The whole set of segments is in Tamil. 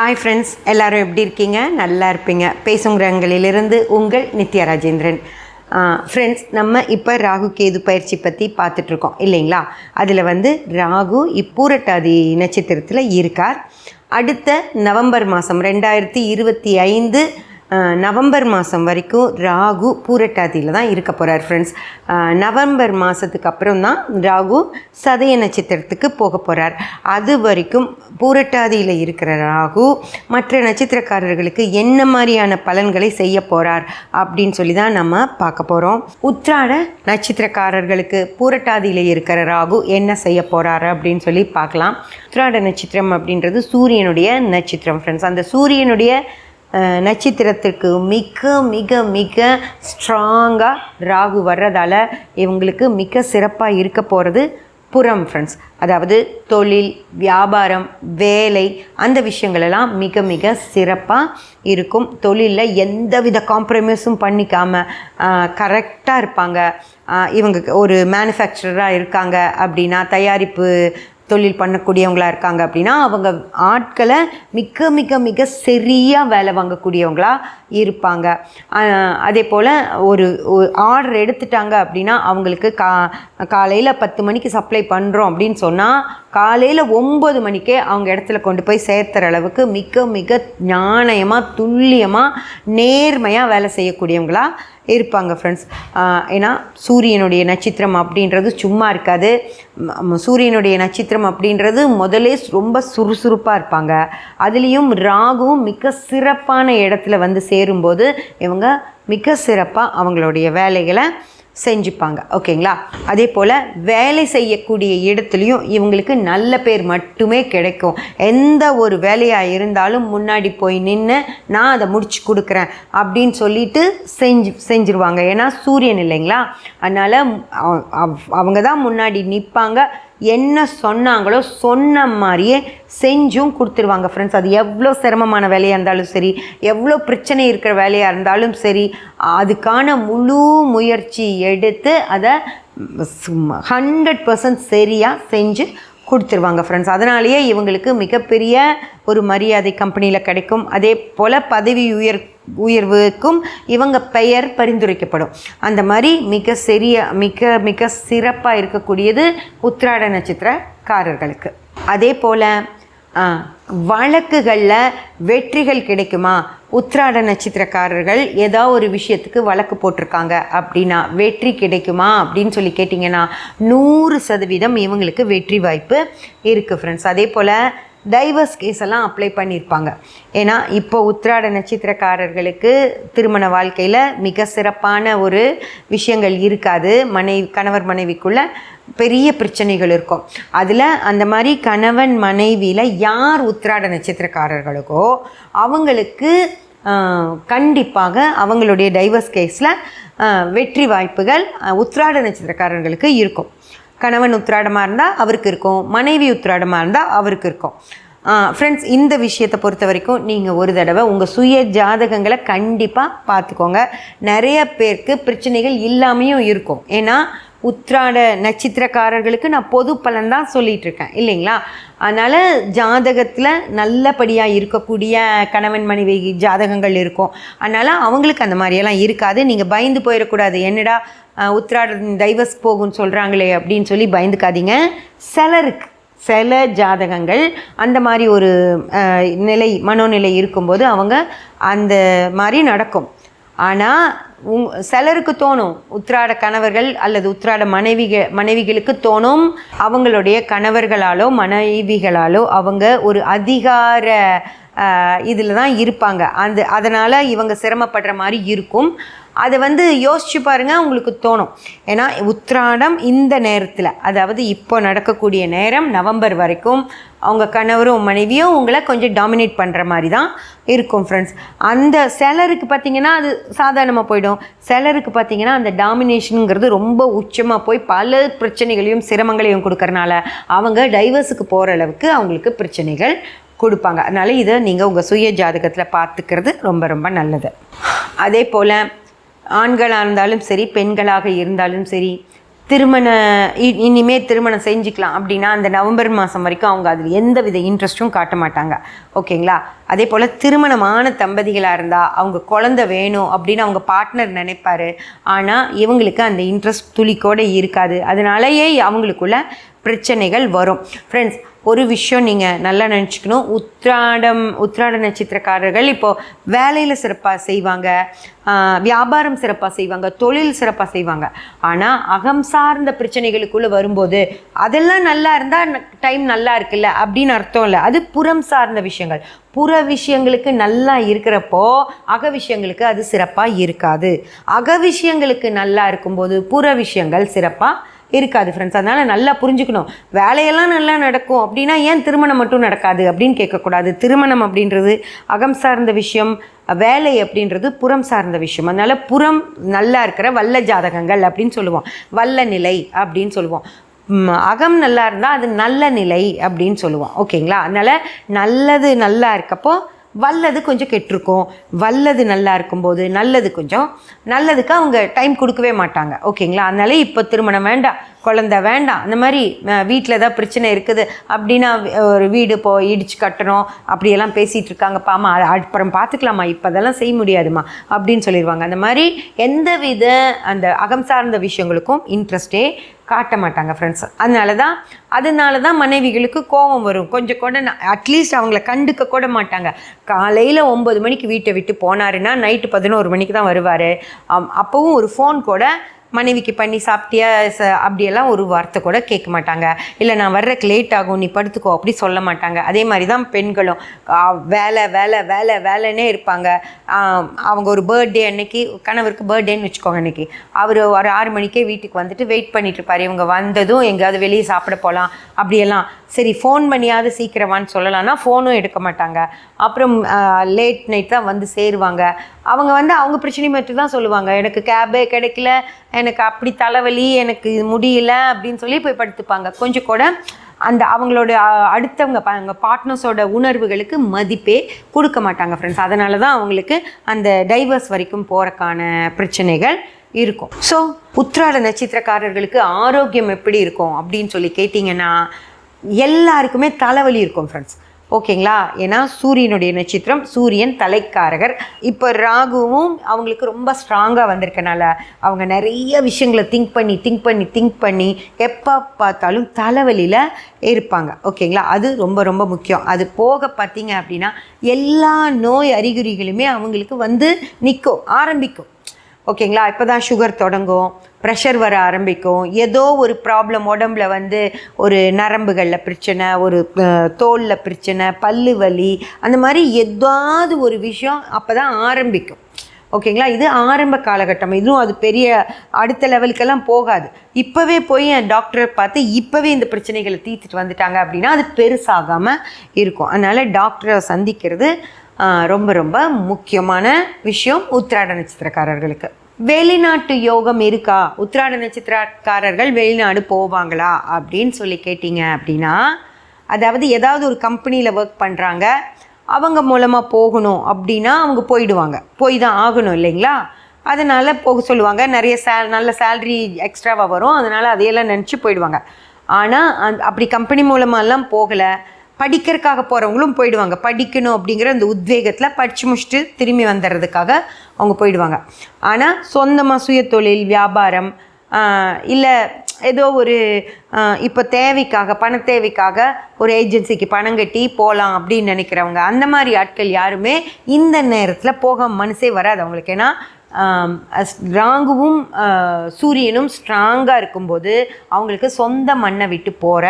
ஹாய் ஃப்ரெண்ட்ஸ் எல்லோரும் எப்படி இருக்கீங்க? நல்லா இருப்பீங்க. பேசுங்கிறங்களிலிருந்து உங்கள் நித்யா ராஜேந்திரன். ஃப்ரெண்ட்ஸ் நம்ம இப்போ ராகு கேது பயிற்சி பற்றி பார்த்துட்ருக்கோம் இல்லைங்களா? அதில் வந்து ராகு இப்பூரட்டாதி நட்சத்திரத்தில் இருக்கார். அடுத்த நவம்பர் மாதம் ரெண்டாயிரத்தி இருபத்தி ஐந்து நவம்பர் மாதம் வரைக்கும் ராகு பூரட்டாதியில் தான் இருக்க போகிறார் ஃப்ரெண்ட்ஸ் நவம்பர் மாதத்துக்கு அப்புறம் தான் ராகு சதய நட்சத்திரத்துக்கு போக போகிறார் அது வரைக்கும் பூரட்டாதியில் இருக்கிற ராகு மற்ற நட்சத்திரக்காரர்களுக்கு என்ன மாதிரியான பலன்களை செய்ய போகிறார் அப்படின்னு சொல்லி தான் நம்ம பார்க்க போகிறோம் உத்ராட நட்சத்திரக்காரர்களுக்கு பூரட்டாதியில் இருக்கிற ராகு என்ன செய்ய போகிறாரு அப்படின்னு சொல்லி பார்க்கலாம். உத்ராட நட்சத்திரம் அப்படின்றது சூரியனுடைய நட்சத்திரம் ஃப்ரெண்ட்ஸ் அந்த சூரியனுடைய நட்சத்திரத்துக்கு மிக மிக மிக ஸ்ட்ராங்காக ராகு வர்றதால இவங்களுக்கு மிக சிறப்பாக இருக்க போகிறது புறம் ஃப்ரெண்ட்ஸ் அதாவது தொழில் வியாபாரம் வேலை அந்த விஷயங்களெல்லாம் மிக மிக சிறப்பாக இருக்கும். தொழிலில் எந்த வித காம்ப்ரமைஸும் பண்ணிக்காமல் கரெக்டாக இருப்பாங்க. இவங்க ஒரு மேனுஃபேக்சரராக இருக்காங்க அப்படின்னா தயாரிப்பு தொழில் பண்ணக்கூடியவங்களாக இருக்காங்க அப்படின்னா அவங்க ஆட்களை மிக மிக மிக சரியாக வேலை வாங்கக்கூடியவங்களாக இருப்பாங்க. அதே போல் ஒரு ஆர்டர் எடுத்துட்டாங்க அப்படின்னா அவங்களுக்கு கா காலையில் பத்து மணிக்கு சப்ளை பண்ணுறோம் அப்படின்னு சொன்னால் காலையில் ஒம்பது மணிக்கே அவங்க இடத்துல கொண்டு போய் சேர்த்துற அளவுக்கு மிக மிக ஞானயமாக துல்லியமாக நேர்மையாக வேலை செய்யக்கூடியவங்களா இருப்பாங்க ஃப்ரெண்ட்ஸ் ஏன்னா சூரியனுடைய நட்சத்திரம் அப்படின்றது சும்மா இருக்காது. சூரியனுடைய நட்சத்திரம் அப்படின்றது முதலே ரொம்ப சுறுசுறுப்பாக இருப்பாங்க. அதுலேயும் ராகுவும் மிக சிறப்பான இடத்துல வந்து சேரும்போது இவங்க மிக சிறப்பாக அவங்களுடைய வேலைகளை செஞ்சுப்பாங்க. ஓகேங்களா? அதே போல் வேலை செய்யக்கூடிய இடத்துலையும் இவங்களுக்கு நல்ல பேர் மட்டுமே கிடைக்கும். எந்த ஒரு வேலையாக இருந்தாலும் முன்னாடி போய் நின்று நான் அதை முடிச்சு கொடுக்குறேன் அப்படின்னு சொல்லிட்டு செஞ்சு செஞ்சுருவாங்க. ஏன்னா சூரியன் இல்லைங்களா? அதனால் அவங்க தான் முன்னாடி நிற்பாங்க என்ன சொன்னாங்களோ சொன்ன மாதிரியே செஞ்சும் கொடுத்துருவாங்க ஃப்ரெண்ட்ஸ் அது எவ்வளோ சிரமமான வேலையாக இருந்தாலும் சரி எவ்வளோ பிரச்சனை இருக்கிற வேலையாக இருந்தாலும் சரி அதுக்கான முழு முயற்சி எடுத்து அதை ஹண்ட்ரட் பர்சன்ட் சரியாக செஞ்சு கொடுத்துருவாங்க ஃப்ரெண்ட்ஸ் அதனாலேயே இவங்களுக்கு மிகப்பெரிய ஒரு மரியாதை கம்பெனியில் கிடைக்கும். அதே போல் பதவி உயர் உயர்வுக்கும் இவங்க பெயர் பரிந்துரைக்கப்படும். அந்த மாதிரி மிக சரிய மிக மிக சிறப்பாக இருக்கக்கூடியது உத்திராட நட்சத்திரக்காரர்களுக்கு. அதே போல் வழக்குகளில் வெற்றிகள் கிடைக்குமா? உத்திராட நட்சத்திரக்காரர்கள் ஏதோ ஒரு விஷயத்துக்கு வழக்கு போட்டிருக்காங்க அப்படின்னா வெற்றி கிடைக்குமா அப்படின்னு சொல்லி கேட்டிங்கன்னா நூறு சதவீதம் இவங்களுக்கு வெற்றி வாய்ப்பு இருக்குது ஃப்ரெண்ட்ஸ் அதே போல் டைவர்ஸ் கேஸ் எல்லாம் அப்ளை பண்ணியிருப்பாங்க ஏன்னா இப்போ உத்திராட நட்சத்திரக்காரர்களுக்கு திருமண வாழ்க்கையில் மிக சிறப்பான ஒரு விஷயங்கள் இருக்காது. மனைவி கணவர் மனைவிக்குள்ள பெரிய பிரச்சனைகள் இருக்கும். அதில் அந்த மாதிரி கணவன் மனைவியில் யார் உத்திராட நட்சத்திரக்காரர்களுக்கோ அவங்களுக்கு கண்டிப்பாக அவங்களுடைய டைவர்ஸ் கேஸில் வெற்றி வாய்ப்புகள் உத்திராட நட்சத்திரக்காரர்களுக்கு இருக்கும். கணவன் உத்திராடமாக இருந்தால் அவருக்கு இருக்கும். மனைவி உத்திராடமாக இருந்தால் அவருக்கு இருக்கும். ஃப்ரெண்ட்ஸ் இந்த விஷயத்தை பொறுத்த வரைக்கும் நீங்கள் ஒரு தடவை உங்கள் சுய ஜாதகங்களை கண்டிப்பாக பார்த்துக்கோங்க. நிறைய பேருக்கு பிரச்சனைகள் இல்லாமையும் இருக்கும். ஏன்னா உத்திராட நட்சத்திரக்காரர்களுக்கு நான் பொது பலன் தான் சொல்லிகிட்ருக்கேன் இல்லைங்களா? அதனால் ஜாதகத்தில் நல்லபடியாக இருக்கக்கூடிய கணவன் மனைவி ஜாதகங்கள் இருக்கும். அதனால் அவங்களுக்கு அந்த மாதிரியெல்லாம் இருக்காது. நீங்கள் பயந்து போயிடக்கூடாது. என்னடா அஹ், உத்திராட டைவர்ஸ் போகும்னு சொல்கிறாங்களே அப்படின்னு சொல்லி பயந்துக்காதீங்க. சிலருக்கு சில ஜாதகங்கள் அந்த மாதிரி ஒரு நிலை மனோநிலை இருக்கும்போது அவங்க அந்த மாதிரி நடக்கும். ஆனால் உங் சிலருக்கு தோணும். உத்திராட கணவர்கள் அல்லது உத்திராட மனைவிக மனைவிகளுக்கு தோணும் அவங்களுடைய கணவர்களாலோ மனைவிகளாலோ அவங்க ஒரு அதிகார இதில் தான் இருப்பாங்க. அந்த அதனால் இவங்க சிரமப்படுற மாதிரி இருக்கும். அதை வந்து யோசிச்சு பாருங்க உங்களுக்கு தோணும். ஏன்னா உத்ராடம் இந்த நேரத்தில் அதாவது இப்போ நடக்கக்கூடிய நேரம் நவம்பர் வரைக்கும் அவங்க கணவரும் மனைவியும் உங்களை கொஞ்சம் டாமினேட் பண்ணுற மாதிரி தான் இருக்கும் ஃப்ரெண்ட்ஸ் அந்த சிலருக்கு பார்த்தீங்கன்னா அது சாதாரணமாக போயிடும். சிலருக்கு பார்த்தீங்கன்னா அந்த டாமினேஷனுங்கிறது ரொம்ப உச்சமாக போய் பல பிரச்சனைகளையும் சிரமங்களையும் கொடுக்கறனால அவங்க டைவர்ஸுக்கு போகிற அளவுக்கு அவங்களுக்கு பிரச்சனைகள் கொடுப்பாங்க. அதனால் இதை நீங்கள் உங்கள் சுய ஜாதகத்தில் பார்த்துக்கிறது ரொம்ப ரொம்ப நல்லது. அதே போல் ஆண்களாக இருந்தாலும் சரி பெண்களாக இருந்தாலும் சரி திருமண இ- இனிமே திருமணம் செஞ்சுக்கலாம் அப்படின்னா அந்த நவம்பர் மாதம் வரைக்கும் அவங்க அதில் எந்த வித இன்ட்ரெஸ்ட்டும் காட்ட மாட்டாங்க. ஓகேங்களா? அதே போல் திருமணமான தம்பதிகளாக இருந்தால் அவங்க குழந்தை வேணும் அப்படின்னு அவங்க பார்ட்னர் நினைப்பாரு. ஆனால் இவங்களுக்கு அந்த இன்ட்ரெஸ்ட் துளிக்கோட இருக்காது. அதனாலேயே அவங்களுக்குள்ள பிரச்சனைகள் வரும். ஃப்ரெண்ட்ஸ் ஒரு விஷயம் நீங்கள் நல்லா நினச்சிக்கணும். உத்ராடம் உத்ராட நட்சத்திரக்காரர்கள் இப்போது வேலையில் சிறப்பாக செய்வாங்க. வியாபாரம் சிறப்பாக செய்வாங்க. தொழில் சிறப்பாக செய்வாங்க. ஆனால் அகம் சார்ந்த பிரச்சனைகளுக்குள்ளே வரும்போது அதெல்லாம் நல்லா இருந்தால் டைம் நல்லா இருக்குல்ல அப்படின்னு அர்த்தம் இல்லை. அது புறம் சார்ந்த விஷயங்கள். புற விஷயங்களுக்கு நல்லா இருக்கிறப்போ அக விஷயங்களுக்கு அது சிறப்பாக இருக்காது. அக விஷயங்களுக்கு நல்லா இருக்கும்போது புற விஷயங்கள் சிறப்பாக இருக்காது ஃப்ரெண்ட்ஸ் அதனால் நல்லா புரிஞ்சுக்கணும். வேலையெல்லாம் நல்லா நடக்கும். அப்படின்னா ஏன் திருமணம் மட்டும் நடக்காது அப்படின்னு கேட்கக்கூடாது. திருமணம் அப்படின்றது அகம் சார்ந்த விஷயம் வேலை அப்படின்றது புறம் சார்ந்த விஷயம். அதனால் புறம் நல்லா இருக்கிற வல்ல ஜாதகங்கள் அப்படின்னு சொல்லுவோம். வல்ல நிலை அப்படின்னு சொல்லுவோம். அகம் நல்லா இருந்தால் அது நல்ல நிலை அப்படின்னு சொல்லுவோம். ஓகேங்களா? அதனால் நல்லது நல்லா இருக்கப்போ வல்லது கொஞ்சம் கெட்டிருக்கும். வல்லது நல்லா இருக்கும்போது நல்லது கொஞ்சம். நல்லதுக்கு அவங்க டைம் கொடுக்கவே மாட்டாங்க. ஓகேங்களா அதனால இப்போ திருமணம் வேண்டாம். குழந்த வேண்டாம். அந்த மாதிரி வீட்டில் ஏதாவது பிரச்சனை இருக்குது அப்படின்னா ஒரு வீடு இப்போ இடிச்சு கட்டணும் அப்படியெல்லாம் பேசிகிட்டு இருக்காங்கப்பா. அம்மா அப்புறம் பார்த்துக்கலாமா இப்போ அதெல்லாம் செய்ய முடியாதுமா அப்படின்னு சொல்லிடுவாங்க அந்த மாதிரி எந்த வித அந்த அகம் சார்ந்த விஷயங்களுக்கும் இன்ட்ரெஸ்டே காட்ட மாட்டாங்க ஃப்ரெண்ட்ஸ் அதனால தான் அதனால தான் மனைவிகளுக்கு கோபம் வரும். கொஞ்சம் கூட அட்லீஸ்ட் அவங்கள கண்டுக்க கூட மாட்டாங்க. காலையில் ஒம்பது மணிக்கு வீட்டை விட்டு போனாருன்னா நைட்டு பதினோரு மணிக்கு தான் வருவார். அப்போவும் ஒரு ஃபோன் கூட மனைவிக்கு பண்ணி சாப்பிட்டியா? ச அப்படியெல்லாம் ஒரு வார்த்தை கூட கேட்க மாட்டாங்க. இல்லை நான் வர்றதுக்கு லேட் ஆகும் நீ படுத்துக்கோ அப்படி சொல்ல மாட்டாங்க. அதே மாதிரி தான் பெண்களும் வேலை வேலை வேலை வேலைன்னே இருப்பாங்க. அவங்க ஒரு பர்த்டே அன்னைக்கு கணவருக்கு பர்த்டேன்னு வச்சுக்கோங்க அன்னைக்கு. அவர் ஒரு ஆறு மணிக்கே வீட்டுக்கு வந்துட்டு வெயிட் பண்ணிட்டு இருப்பார். இவங்க வந்ததும் எங்கேயாவது வெளியே சாப்பிட போகலாம் அப்படியெல்லாம். சரி ஃபோன் பண்ணியாவது சீக்கிரமான்னு சொல்லலாம்னா ஃபோனும் எடுக்க மாட்டாங்க. அப்புறம் லேட் நைட் தான் வந்து சேருவாங்க. அவங்க வந்து அவங்க பிரச்சனை மட்டும் தான் சொல்லுவாங்க. எனக்கு கேபே கிடைக்கல எனக்கு அப்படி தலைவலி எனக்கு இது முடியல அப்படின்னு சொல்லி போய் படுத்துப்பாங்க. கொஞ்சம் கூட அந்த அவங்களோட அடுத்தவங்க ப- அவங்க பார்ட்னர்ஸோட உணர்வுகளுக்கு மதிப்பே கொடுக்க மாட்டாங்க ஃப்ரெண்ட்ஸ் அதனால தான் அவங்களுக்கு அந்த டைவர்ஸ் வரைக்கும் போகிறக்கான பிரச்சனைகள் இருக்கும். ஸோ உத்ராட நட்சத்திரக்காரர்களுக்கு ஆரோக்கியம் எப்படி இருக்கும் அப்படின்னு சொல்லி கேட்டிங்கன்னா எல்லாருக்குமே தலைவலி இருக்கும் ஃப்ரெண்ட்ஸ் ஓகேங்களா? ஏன்னா சூரியனுடைய நட்சத்திரம் சூரியன் தலைக்காரகர். இப்போ ராகுவும் அவங்களுக்கு ரொம்ப ஸ்ட்ராங்காக வந்திருக்கனால அவங்க நிறைய விஷயங்களை திங்க் பண்ணி திங்க் பண்ணி திங்க் பண்ணி எப்போ பார்த்தாலும் தலைவலியில் இருப்பாங்க. ஓகேங்களா? அது ரொம்ப ரொம்ப முக்கியம். அது போக பார்த்தீங்க அப்படின்னா எல்லா நோய் அறிகுறிகளுமே அவங்களுக்கு வந்து நிற்கும் ஆரம்பிக்கும். ஓகேங்களா? இப்போ தான் சுகர் தொடங்கும் ப்ரெஷர் வர ஆரம்பிக்கும். ஏதோ ஒரு ப்ராப்ளம் உடம்புல வந்து ஒரு நரம்புகளில் பிரச்சனை ஒரு தோலில் பிரச்சனை பல்லு வலி அந்த மாதிரி ஏதாவது ஒரு விஷயம் அப்போ தான் ஆரம்பிக்கும். ஓகேங்களா? இது ஆரம்ப காலகட்டம். இதுவும் அது பெரிய அடுத்த லெவலுக்கெல்லாம் போகாது. இப்போவே போய் டாக்டரை பார்த்து இப்போவே இந்த பிரச்சனைகளை தீர்த்துட்டு வந்துட்டாங்க அப்படின்னா அது பெருசாகாமல் இருக்கும். அதனால் டாக்டரை சந்திக்கிறது ரொம்ப ரொம்ப முக்கியமான விஷயம் உத்திராட நட்சத்திரக்காரர்களுக்கு. வெளிநாட்டு யோகம் இருக்கா? உத்திராட நட்சத்திரக்காரர்கள் வெளிநாடு போவாங்களா? அப்படின்னு சொல்லி கேட்டிங்க அப்படின்னா அதாவது ஏதாவது ஒரு கம்பெனியில் ஒர்க் பண்ணுறாங்க அவங்க மூலமாக போகணும் அப்படின்னா அவங்க போயிடுவாங்க. போய் தான் ஆகணும் இல்லைங்களா? அதனால் போக சொல்லுவாங்க. நிறைய சேல் நல்ல சேல்ரி எக்ஸ்ட்ராவாக வரும். அதனால் அதையெல்லாம் நினச்சி போயிடுவாங்க. ஆனால் அந் அப்படி கம்பெனி மூலமாகலாம் போகலை. படிக்கிறதுக்காக போகிறவங்களும் போயிடுவாங்க. படிக்கணும் அப்படிங்கிற அந்த உத்வேகத்தில் படித்து முடிச்சுட்டு திரும்பி வந்துடுறதுக்காக அவங்க போயிடுவாங்க. ஆனால் சொந்தமாக சுயதொழில் வியாபாரம் இல்லை ஏதோ ஒரு இப்போ தேவைக்காக பண தேவைக்காக ஒரு ஏஜென்சிக்கு பணம் கட்டி போகலாம் அப்படின்னு நினைக்கிறவங்க அந்த மாதிரி ஆட்கள் யாருமே இந்த நேரத்தில் போக மனசே வராது அவங்களுக்கு. ஏன்னா ராகுவும் சூரியனும் ஸ்ட்ராங்காக இருக்கும்போது அவங்களுக்கு சொந்த மண்ணை விட்டு போகிற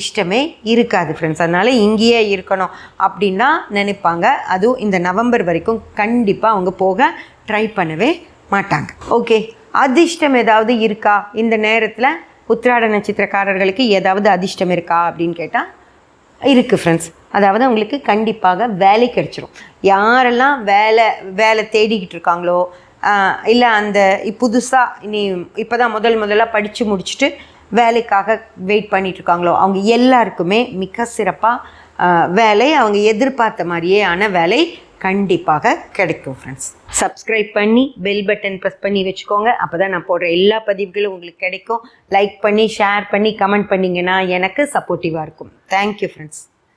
இஷ்டமே இருக்காது ஃப்ரெண்ட்ஸ் அதனால் இங்கேயே இருக்கணும் அப்படின்னா நினைப்பாங்க. அதுவும் இந்த நவம்பர் வரைக்கும் கண்டிப்பாக அவங்க போக ட்ரை பண்ணவே மாட்டாங்க. ஓகே அதிர்ஷ்டம் ஏதாவது இருக்கா? இந்த நேரத்தில் உத்திராட நட்சத்திரக்காரர்களுக்கு ஏதாவது அதிர்ஷ்டம் இருக்கா அப்படின்னு கேட்டால் இருக்குது ஃப்ரெண்ட்ஸ் அதாவது அவங்களுக்கு கண்டிப்பாக வேலை கிடைச்சிரும். யாரெல்லாம் வேலை வேலை தேடிக்கிட்டு இருக்காங்களோ இல்லை அந்த புதுசாக இனி இப்போ தான் முதல் முதலாக படித்து முடிச்சுட்டு வேலைக்காக வெயிட் பண்ணிட்டு இருக்காங்களோ அவங்க எல்லாருக்குமே மிக சிறப்பாக வேலை அவங்க எதிர்பார்த்த மாதிரியே ஆன வேலை கண்டிப்பாக கிடைக்கும் ஃப்ரெண்ட்ஸ் சப்ஸ்கிரைப் பண்ணி பெல் பட்டன் ப்ரெஸ் பண்ணி வச்சுக்கோங்க. அப்போ தான் நான் போடுற எல்லா பதிவுகளும் உங்களுக்கு கிடைக்கும். லைக் பண்ணி ஷேர் பண்ணி கமெண்ட் பண்ணிங்கன்னா எனக்கு சப்போர்ட்டிவாக இருக்கும். Thank you friends